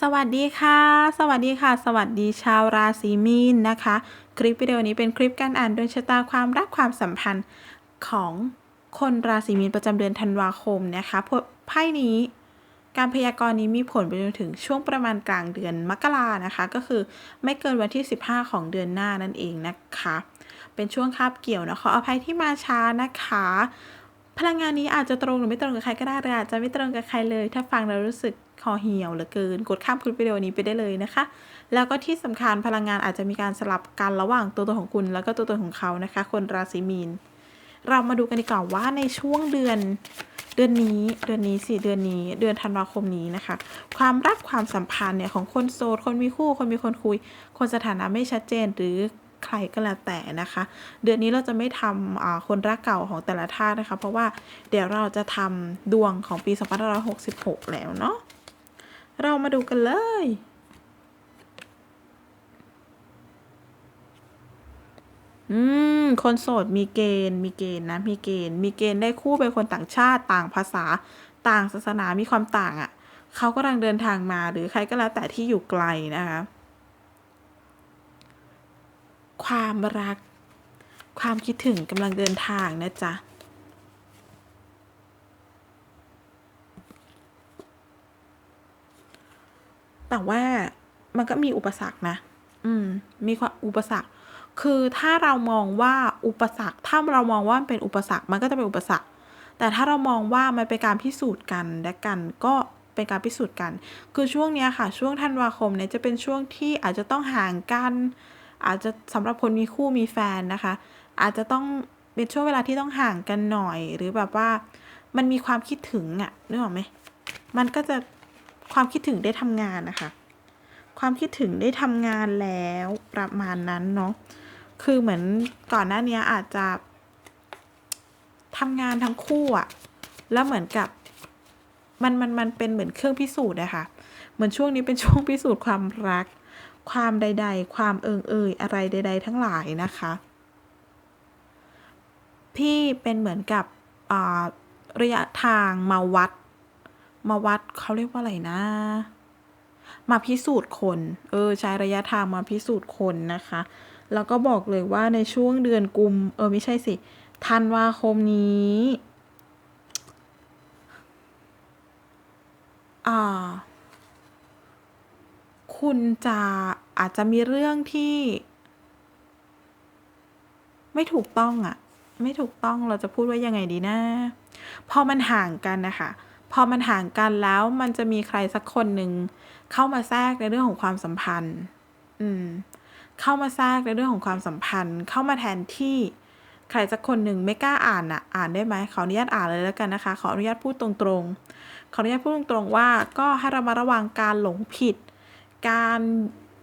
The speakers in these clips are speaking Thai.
สวัสดีค่ะ สวัสดีค่ะ สวัสดีชาวราศีมีนนะคะ คลิปวิดีโอนี้เป็นคลิปการอ่านดวงชะตาความรักความสัมพันธ์ของคนราศีมีนประจำเดือนธันวาคมนะคะไพ่นี้การพยากรณ์นี้มีผลไปจนถึงช่วงประมาณกลางเดือนมกรานะคะ ก็คือไม่เกินวันที่ 15 ของเดือนหน้านั่นเองนะคะ เป็นช่วงคาบเกี่ยวนะขออภัยที่มาช้านะคะ พลังงานนี้อาจจะตรงหรือไม่ตรงกับใครก็ได้หรืออาจจะไม่ตรงกับใครเลย ถ้าฟังแล้วรู้สึกคอเหี่ยวเหลือเกิน กดข้ามคลิปวิดีโอนี้ไปได้เลยนะคะ แล้วก็ที่สำคัญพลังงานอาจจะมีการสลับกันระหว่างตัวตนของคุณแล้วก็ตัวตนของเขานะคะ คนราศีมีน เรามาดูกันดีกว่าว่าในช่วงเดือนเดือนนี้เดือนนี้สิเดือนนี้ เดือนธันวาคมนี้นะคะ ความรักความสัมพันธ์เนี่ยของคนโสดคนมีคู่คนมีคนคุย คนสถานะไม่ชัดเจนหรือ ใครก็แล้วแต่นะคะ เดือนนี้เราจะไม่ทำคนรักเก่าของแต่ละท่านนะคะ เพราะว่าเดี๋ยวเราจะทำดวงของปี 2566 แล้วเนาะเรามาดูกันเลยอืม คนโสดมีเกณฑ์ มีเกณฑ์นะ มีเกณฑ์ มีเกณฑ์ได้คู่เป็นคนต่างชาติต่างภาษาต่างศาสนามีความต่างอะ่ะเขากำลังเดินทางมาหรือใครก็แล้วแต่ที่อยู่ไกลนะคะ ความรัก ความคิดถึงกำลังเดินทางนะจ๊ะแต่ว่ามันก็มีอุปสรรคนะ อืม มีความอุปสรรค คือถ้าเรามองว่าอุปสรรค ถ้าเรามองว่ามันเป็นอุปสรรค มันก็จะเป็นอุปสรรค แต่ถ้าเรามองว่ามันเป็นการพิสูจน์กันและกัน ก็เป็นการพิสูจน์กัน คือช่วงเนี้ยค่ะ ช่วงธันวาคมเนี่ยจะเป็นช่วงที่อาจจะต้องห่างกัน อาจจะสำหรับคนมีคู่มีแฟนนะคะ อาจจะต้องเป็นช่วงเวลาที่ต้องห่างกันหน่อย หรือแบบว่ามันมีความคิดถึงอะนึกออกไหมมันก็จะความคิดถึงได้ทำงานนะคะ ความคิดถึงได้ทำงานแล้วประมาณนั้นเนาะคือเหมือนก่อนหน้านี้อาจจะทำงานทั้งคู่อะแล้วเหมือนกับมันมันมันเป็นเหมือนเครื่องพิสูจน์อะคะเหมือนช่วงนี้เป็นช่วงพิสูจน์ความรัก ความใด ๆ ความเอิงเอยอะไรใด ๆ ทั้งหลายนะคะ พี่เป็นเหมือนกับระยะทางมาวัด มาวัดเขาเรียกว่าอะไรนะ มาพิสูจน์คน เออใช้ระยะทางมาพิสูจน์คนนะคะ แล้วก็บอกเลยว่าในช่วงเดือนกุม เออไม่ใช่สิธันวาคมนี้อ่า คุณจะอาจจะมีเรื่องที่ ไม่ถูกต้องอะไม่ถูกต้องเราจะพูดว่ายังไงดีนะ พอมันห่างกันนะคะพอมันห่างกันแล้วมันจะมีใครสักคนหนึ่งเข้ามาแทรกในเรื่องของความสัมพันธ์ อืม เข้ามาแทรกในเรื่องของความสัมพันธ์ เข้ามาแทนที่ใครสักคนหนึ่งไม่กล้าอ่านอะอ่านได้ไหมขออนุญาตอ่านเลยแล้วกันนะคะ ขออนุญาตพูดตรงๆ ขออนุญาตพูดตรงๆว่า ก็ให้เรามาระวังการหลงผิด การ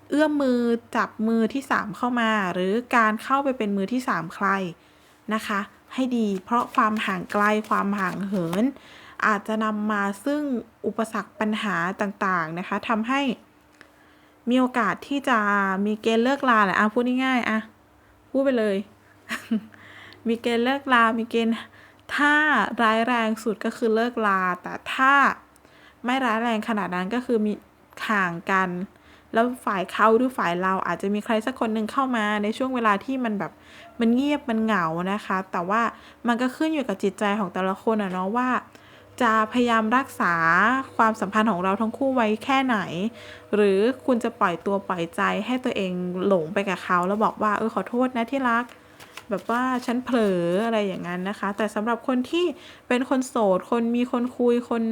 เอื้อมมือจับมือที่สามเข้ามา หรือการเข้าไปเป็นมือที่สามใครนะคะ ให้ดีเพราะความห่างไกลความห่างเหิน อาจจะนำมาซึ่งอุปสรรคปัญหาต่างๆนะคะทำให้มีโอกาสที่จะมีเกณฑ์เลิกลาแหละอะพูดง่ายๆอะพูดไปเลย มีเกณฑ์เลิกลา มีเกณฑ์ถ้าร้ายแรงสุดก็คือเลิกลา แต่ถ้าไม่ร้ายแรงขนาดนั้นก็คือมี ห่างกัน แล้วฝ่ายเขาหรือฝ่ายเราอาจจะมีใครสักคนหนึ่งเข้ามาในช่วงเวลาที่มันแบบมันเงียบมันเหงานะคะ แต่ว่ามันก็ขึ้นอยู่กับจิตใจของแต่ละคนอะเนาะว่า จะพยายามรักษาความสัมพันธ์ของเราทั้งคู่ไว้แค่ไหน หรือคุณจะปล่อยตัวปล่อยใจให้ตัวเองหลงไปกับเขา แล้วบอกว่าเออขอโทษนะที่รักแบบว่าฉันเผลออะไรอย่างนั้นนะคะ แต่สำหรับคนที่เป็นคนโสด คนมีคนคุยคน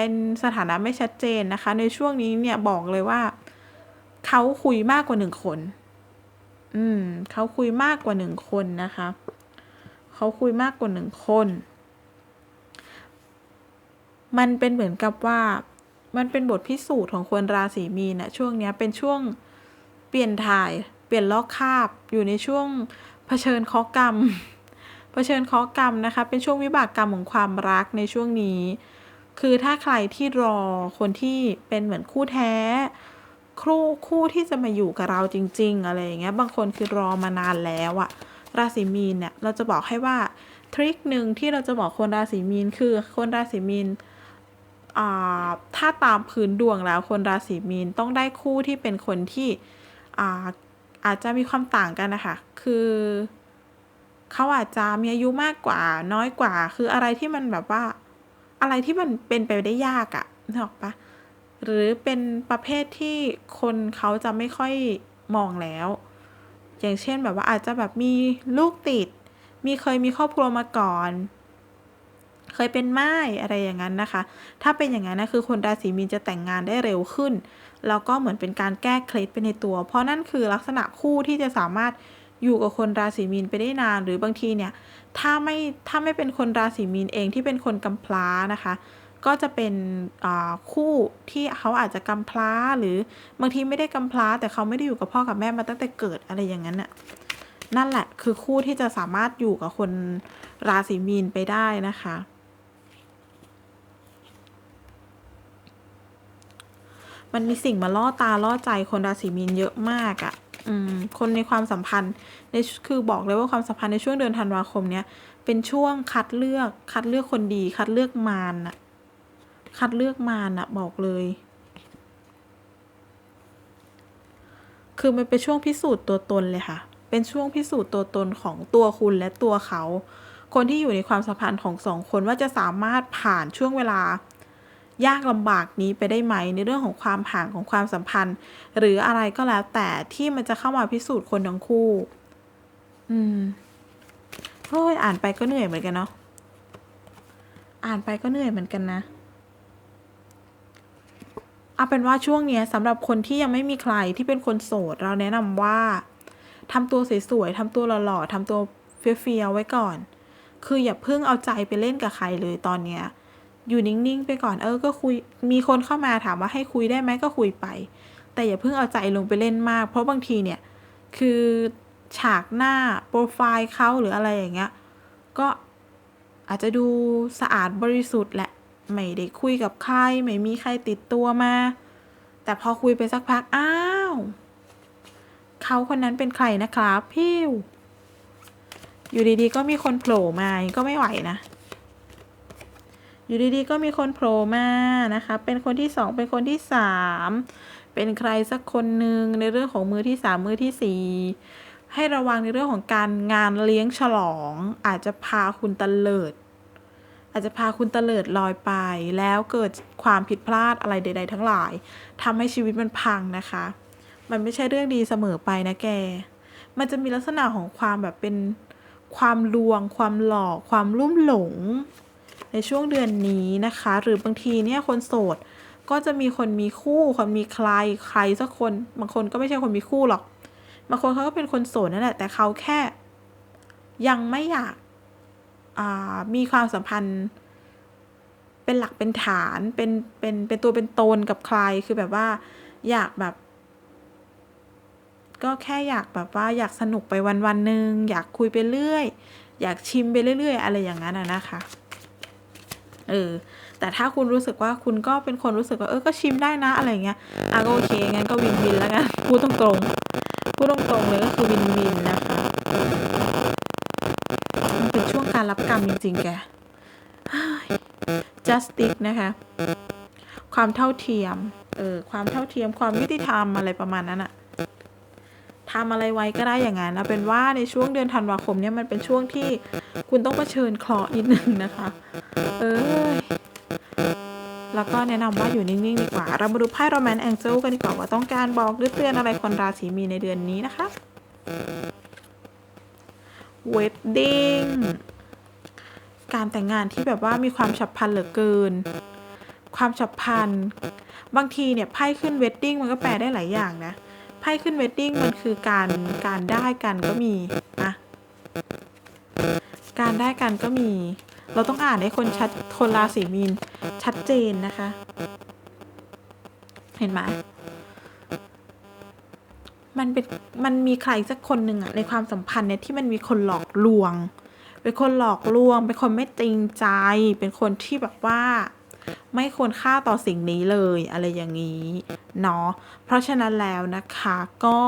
เป็นสถานะไม่ชัดเจนนะคะ ในช่วงนี้เนี่ยบอกเลยว่า เขาคุยมากกว่าหนึ่งคน อืม เขาคุยมากกว่าหนึ่งคนนะคะ เขาคุยมากกว่าหนึ่งคน มันเป็นเหมือนกับว่า มันเป็นบทพิสูจน์ของคนราศีมีนนะช่วงนี้เป็นช่วงเปลี่ยนถ่าย เปลี่ยนลอกคาบ อยู่ในช่วงเผชิญเคราะห์กรรมเผชิญเคราะห์กรรมนะคะ เป็นช่วงวิบากกรรมของความรักในช่วงนี้ คือถ้าใครที่รอคนที่เป็นเหมือนคู่แท้ คู่คู่ที่จะมาอยู่กับเราจริง ๆ อะไรอย่างเงี้ย บางคนคือรอมานานแล้วอะราศีมีนเนี่ยเราจะบอกให้ว่าทริคหนึ่งที่เราจะบอกคนราศีมีนคือคนราศีมีนอ่าถ้าตามพื้นดวงแล้วคนราศีมีนต้องได้คู่ที่เป็นคนที่อ่าอาจจะมีความต่างกันนะคะ คือเขาอาจจะมีอายุมากกว่าน้อยกว่า คืออะไรที่มันแบบว่า อะไรที่มันเป็นไปได้ยากอะนึกออกปะหรือเป็นประเภทที่คนเขาจะไม่ค่อยมองแล้ว อย่างเช่นแบบว่าอาจจะแบบมีลูกติด มีเคยมีครอบครัวมาก่อน เคยเป็นไม้อะไรอย่างนั้นนะคะ ถ้าเป็นอย่างนั้นนะคือคนราศีมีนจะแต่งงานได้เร็วขึ้น แล้วก็เหมือนเป็นการแก้เคล็ดไปในตัว เพราะนั่นคือลักษณะคู่ที่จะสามารถ อยู่กับคนราศีมีนไปได้นาน หรือบางทีเนี่ยถ้าไม่ถ้าไม่เป็นคนราศีมีนเองที่เป็นคนกำพร้านะคะ ก็จะเป็นคู่ที่เขาอาจจะกำพร้าหรือบางทีไม่ได้กำพร้าแต่เขาไม่ได้อยู่กับพ่อกับแม่มาตั้งแต่เกิดอะไรอย่างนั้นน่ะนั่นแหละคือคู่ที่จะสามารถอยู่กับคนราศีมีนไปได้นะคะมันมีสิ่งมาล่อตาล่อใจคนราศีมีนเยอะมากอะ่ะ คนในความสัมพันธ์ในคือบอกเลยว่าความสัมพันธ์ในช่วงเดือนธันวาคมเนี้ยเป็นช่วงคัดเลือกคัดเลือกคนดี คัดเลือกมารน่ะคัดเลือกมารน่ะบอกเลย คือมันเป็นช่วงพิสูจน์ตัวตนเลยค่ะ เป็นช่วงพิสูจน์ตัวตนของตัวคุณและตัวเขา คนที่อยู่ในความสัมพันธ์ของสองคนว่าจะสามารถผ่านช่วงเวลา ยากลำบากนี้ไปได้ไหม ในเรื่องของความห่างของความสัมพันธ์ หรืออะไรก็แล้วแต่ที่มันจะเข้ามาพิสูจน์คนทั้งคู่ อืมโอ้ยอ่านไปก็เหนื่อยเหมือนกันเนาะอ่านไปก็เหนื่อยเหมือนกันนะเอาเป็นว่าช่วงนี้สำหรับคนที่ยังไม่มีใครที่เป็นคนโสด เราแนะนำว่าทำตัวสวยๆทำตัวหล่อๆทำตัวเฟี้ยวๆไว้ก่อน คืออย่าเพิ่งเอาใจไปเล่นกับใครเลยตอนเนี้ย อยู่นิ่งๆไปก่อนเออก็คุยมีคนเข้ามาถามว่าให้คุยได้ไหมก็คุยไป แต่อย่าเพิ่งเอาใจลงไปเล่นมาก เพราะบางทีเนี่ยคือฉากหน้าโปรไฟล์เขาหรืออะไรอย่างเงี้ยก็อาจจะดูสะอาดบริสุทธิ์แหละไม่ได้คุยกับใครไม่มีใครติดตัวมา แต่พอคุยไปสักพักอ้าวเขาคนนั้นเป็นใครนะครับพี่อยู่ดีๆ ก็มีคนโผล่มาก็ไม่ไหวนะ อยู่ดีๆ ก็มีคนโผล่มานะคะ เป็นคนที่สองเป็นคนที่สามเป็นใครสักคนหนึ่งในเรื่องของมือที่สามมือที่สี่ให้ระวังในเรื่องของการงานเลี้ยงฉลอง อาจจะพาคุณตะเลิด อาจจะพาคุณตะเลิดลอยไป แล้วเกิดความผิดพลาดอะไรใด ๆ ทั้งหลายทำให้ชีวิตมันพังนะคะ มันไม่ใช่เรื่องดีเสมอไปนะแก มันจะมีลักษณะของความแบบเป็นความลวง ความหลอก ความลุ่มหลง ในช่วงเดือนนี้นะคะ หรือบางทีเนี่ยคนโสดก็จะมีคนมีคู่คนมีใครใครสักคน บางคนก็ไม่ใช่คนมีคู่หรอก บางคนเขาก็เป็นคนโสดนั่นแหละ แต่เขาแค่ยังไม่อยากมีความสัมพันธ์ เป็นหลักเป็นฐานเป็นเป็นเป็นตัวเป็นตนกับใครคือแบบว่า อยากแบบ ก็แค่อยากแบบว่าอยากสนุกไปวันวันหนึ่งอยากคุยไปเรื่อย อยากชิมไปเรื่อย ๆ อะไรอย่างนั้นนะคะ เออ แต่ถ้าคุณรู้สึกว่าคุณก็เป็นคนรู้สึกว่าเออ ก็ชิมได้นะอะไรเงี้ย อะก็โอเค งั้นก็วินวินแล้วกัน พูดตรงๆ พูดตรงๆเลยก็คือวินวินนะคะมันเป็นช่วงการรับกรรมจริงๆ แก justice นะคะ ความเท่าเทียม เออ ความเท่าเทียม ความยุติธรรมอะไรประมาณนั้นอะ ทำอะไรไว้ก็ได้อย่างนั้นนะเป็นว่าในช่วงเดือนธันวาคมเนี่ยมันเป็นช่วงที่คุณต้องเผชิญเคราะห์นิดนึงนะคะ เออแล้วก็แนะนำว่าอยู่นิ่งๆดีกว่า เรามาดูไพ่โรแมนต์แองเจิลกันดีกว่าว่าต้องการบอกหรือเตือนอะไรคนราศีมีในเดือนนี้นะคะเวดดิ้งการแต่งงานที่แบบว่ามีความฉับพลันเหลือเกิน ความฉับพลัน บางทีเนี่ยไพ่ขึ้นเวดดิ้งมันก็แปลได้หลายอย่างนะ ไพ่ขึ้นเวดดิ้งมันคือการการได้กันก็มีอะการได้กันก็มี เราต้องอ่านให้คนชัดคนราศีมีนชัดเจนนะคะ เห็นไหมมันเป็นมันมีใครสักคนหนึ่งอะในความสัมพันธ์เนี่ยที่มันมีคนหลอกลวง เป็นคนหลอกลวง เป็นคนไม่จริงใจ เป็นคนที่แบบว่า ไม่ควรค่าต่อสิ่งนี้เลยอะไรอย่างนี้เนาะเพราะฉะนั้นแล้วนะคะก็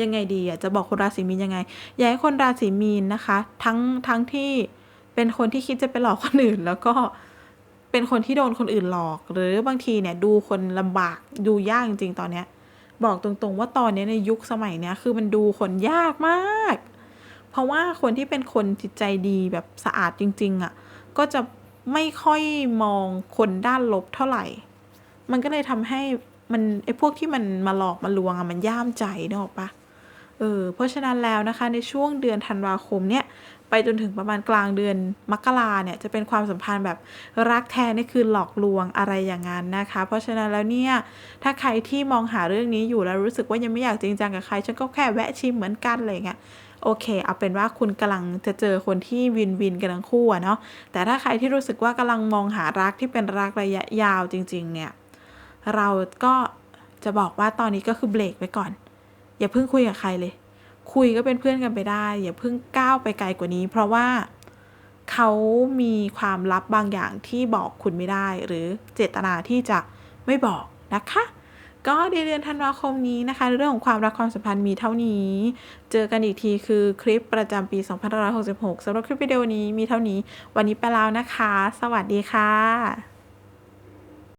ยังไงดีอะจะบอกคนราศีมีนยังไง อยากให้คนราศีมีนนะคะ ทั้งทั้งที่เป็นคนที่คิดจะไปหลอกคนอื่น แล้วก็เป็นคนที่โดนคนอื่นหลอก หรือบางทีเนี่ยดูคนลำบากดูยากจริงๆตอนเนี้ย บอกตรงๆว่าตอนนี้ในยุคสมัยเนี้ยคือมันดูคนยากมาก เพราะว่าคนที่เป็นคนจิตใจดีแบบสะอาดจริง ๆอะก็จะ ไม่ค่อยมองคนด้านลบเท่าไหร่ มันก็เลยทำให้มันไอ้พวกที่มันมาหลอกมาลวงอะมันย่ามใจนึกออกปะเออเพราะฉะนั้นแล้วนะคะในช่วงเดือนธันวาคมเนี่ย ไปจนถึงประมาณกลางเดือนมกราเนี่ยจะเป็นความสัมพันธ์แบบรักแท้นี่คือหลอกลวงอะไรอย่างนั้นนะคะ เพราะฉะนั้นแล้วเนี่ยถ้าใครที่มองหาเรื่องนี้อยู่แล้วรู้สึกว่ายังไม่อยากจริงจังกับใครฉันก็แค่แวะชิมเหมือนกันอะไรเงี้ยโอเค เอาเป็นว่าคุณกำลังจะเจอคนที่วินวินกันทั้งคู่เนาะแต่ถ้าใครที่รู้สึกว่ากำลังมองหารักที่เป็นรักระยะยาวจริง ๆ เนี่ยเราก็จะบอกว่าตอนนี้ก็คือเบรกไว้ก่อน อย่าเพิ่งคุยกับใครเลย คุยก็เป็นเพื่อนกันไปได้ อย่าเพิ่งก้าวไปไกลกว่านี้ เพราะว่าเขามีความลับบางอย่างที่บอกคุณไม่ได้ หรือเจตนาที่จะไม่บอกนะคะ ก็ในเดือนธันวาคมนี้นะคะ เรื่องของความรักความสัมพันธ์มีเท่านี้ เจอกันอีกทีคือคลิปประจำปี2566สำหรับคลิปวิดีโอนี้มีเท่านี้ วันนี้ไปแล้วนะคะ สวัสดีค่ะ